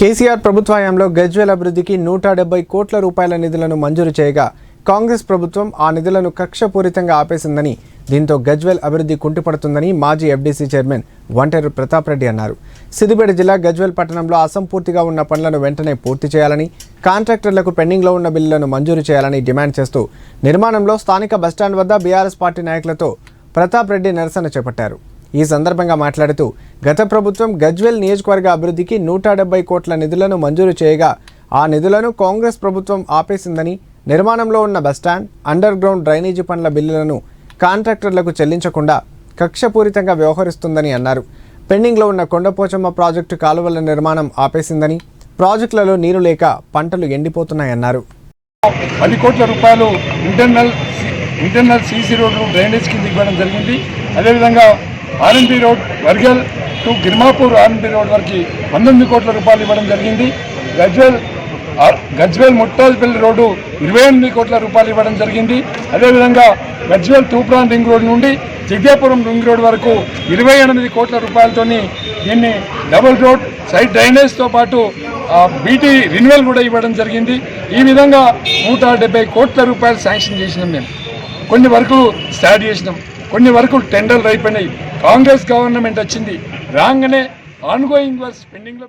కేసీఆర్ ప్రభుత్వాయంలో గజ్వేల్ అభివృద్ధికి నూట డెబ్బై కోట్ల రూపాయల నిధులను మంజూరు చేయగా కాంగ్రెస్ ప్రభుత్వం ఆ నిధులను కక్షపూరితంగా ఆపేసిందని దీంతో గజ్వేల్ అభివృద్ధి కుంటుపడుతుందని మాజీ ఎఫ్డీసీ చైర్మన్ వంటేరు ప్రతాప్ రెడ్డి అన్నారు. సిద్దిపేట జిల్లా గజ్వేల్ పట్టణంలో అసంపూర్తిగా ఉన్న పనులను వెంటనే పూర్తి చేయాలని కాంట్రాక్టర్లకు పెండింగ్లో ఉన్న బిల్లులను మంజూరు చేయాలని డిమాండ్ చేస్తూ నిర్మాణంలో స్థానిక బస్టాండ్ వద్ద బీఆర్ఎస్ పార్టీ నాయకులతో ప్రతాప్ రెడ్డి నిరసన చేపట్టారు. ఈ సందర్భంగా మాట్లాడుతూ గత ప్రభుత్వం గజ్వెల్ నియోజకవర్గ అభివృద్ధికి నూట డెబ్బై కోట్ల నిధులను మంజూరు చేయగా ఆ నిధులను కాంగ్రెస్ ప్రభుత్వం ఆపేసిందని నిర్మాణంలో ఉన్న బస్టాండ్ అండర్ గ్రౌండ్ డ్రైనేజీ పనుల బిల్లులను కాంట్రాక్టర్లకు చెల్లించకుండా కక్షపూరితంగా వ్యవహరిస్తుందని అన్నారు. పెండింగ్లో ఉన్న కొండపోచమ్మ ప్రాజెక్టు కాలువల నిర్మాణం ఆపేసిందని ప్రాజెక్టులలో నీరు లేక పంటలు ఎండిపోతున్నాయన్నారు. పది కోట్ల రూపాయలు ఇంటర్నల్ ఇంటర్నల్ సీసీ రోడ్లు డ్రైనేజ్ కింద ఇవ్వడం జరిగింది. అదేవిధంగా RNB road Wargal to Girmapur RNB road వరకు పంతొమ్మిది కోట్ల రూపాయలు ఇవ్వడం జరిగింది. గజ్వేల్ గజ్వేల్ ముట్టాజ్పల్లి రోడ్డు ఇరవై ఎనిమిది కోట్ల రూపాయలు ఇవ్వడం జరిగింది. అదేవిధంగా గజ్వేల్ తూప్రాన్ రింగ్ రోడ్ నుండి జగ్యాపురం రింగ్ రోడ్ వరకు ఇరవై ఎనిమిది కోట్ల రూపాయలతోని దీన్ని డబుల్ రోడ్ సైడ్ డ్రైనేజ్తో పాటు బీటీ రిన్యువల్ కూడా ఇవ్వడం జరిగింది. ఈ విధంగా నూట కోట్ల రూపాయలు శాంక్షన్ చేసినాం మేము. కొన్ని వరకు స్టార్ట్ చేసినాం. కొన్ని వరకు టెండర్లు అయిపోయినాయి. కాంగ్రెస్ గవర్నమెంట్ వచ్చింది. రాగానే ఆన్గోయింగ్ గోయింగ్ స్పెండింగ్ పెండింగ్లో